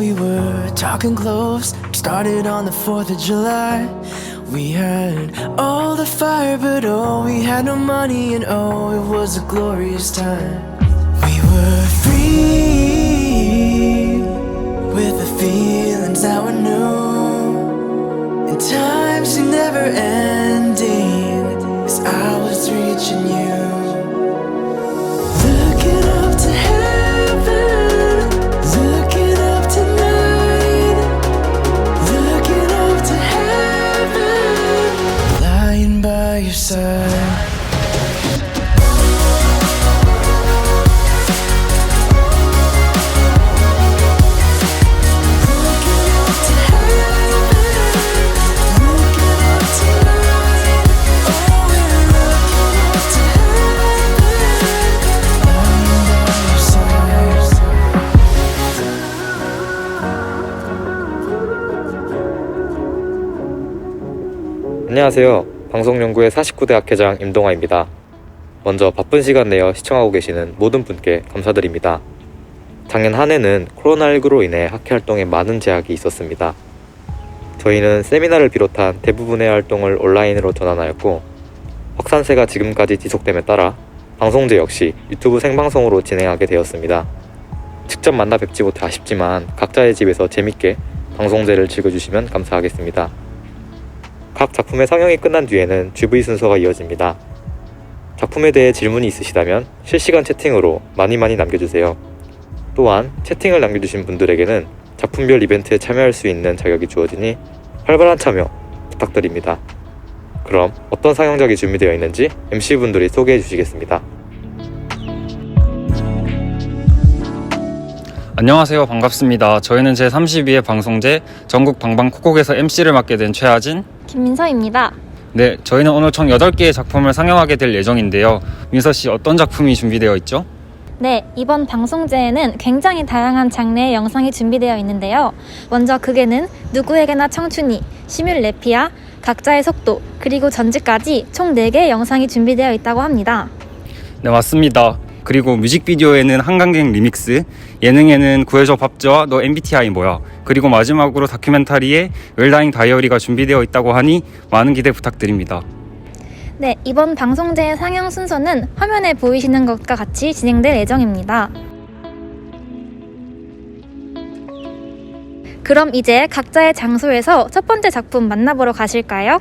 we were talking close. Started on the 4th of July. We had all the fire, but oh, we had no money, and oh, it was a glorious time. We were free side. 안녕하세요. 방송연구의 49대 학회장 임동아입니다. 먼저 바쁜 시간 내어 시청하고 계시는 모든 분께 감사드립니다. 작년 한 해는 코로나19로 인해 학회 활동에 많은 제약이 있었습니다. 저희는 세미나를 비롯한 대부분의 활동을 온라인으로 전환하였고, 확산세가 지금까지 지속됨에 따라 방송제 역시 유튜브 생방송으로 진행하게 되었습니다. 직접 만나 뵙지 못해 아쉽지만 각자의 집에서 재밌게 방송제를 즐겨주시면 감사하겠습니다. 각 작품의 상영이 끝난 뒤에는 GV 순서가 이어집니다. 작품에 대해 질문이 있으시다면 실시간 채팅으로 많이 많이 남겨주세요. 또한 채팅을 남겨주신 분들에게는 작품별 이벤트에 참여할 수 있는 자격이 주어지니 활발한 참여 부탁드립니다. 그럼 어떤 상영작이 준비되어 있는지 MC분들이 소개해 주시겠습니다. 안녕하세요. 반갑습니다. 저희는 제32회 방송제 전국 방방콕콕에서 MC를 맡게 된 최하진. 김민서입니다. 네, 저희는 오늘 총 8개의 작품을 상영하게 될 예정인데요. 민서 씨 어떤 작품이 준비되어 있죠? 네, 이번 방송제에는 굉장히 다양한 장르의 영상이 준비되어 있는데요. 먼저 극에는 누구에게나 청춘이, 시뮬레피아, 각자의 속도, 그리고 전지까지 총 4개의 영상이 준비되어 있다고 합니다. 네, 맞습니다. 그리고 뮤직비디오에는 한강갱 리믹스, 예능에는 구해줘 밥지와 너 MBTI 뭐야, 그리고 마지막으로 다큐멘터리에 웰다잉 다이어리가 준비되어 있다고 하니 많은 기대 부탁드립니다. 네, 이번 방송제의 상영 순서는 화면에 보이시는 것과 같이 진행될 예정입니다. 그럼 이제 각자의 장소에서 첫 번째 작품 만나보러 가실까요?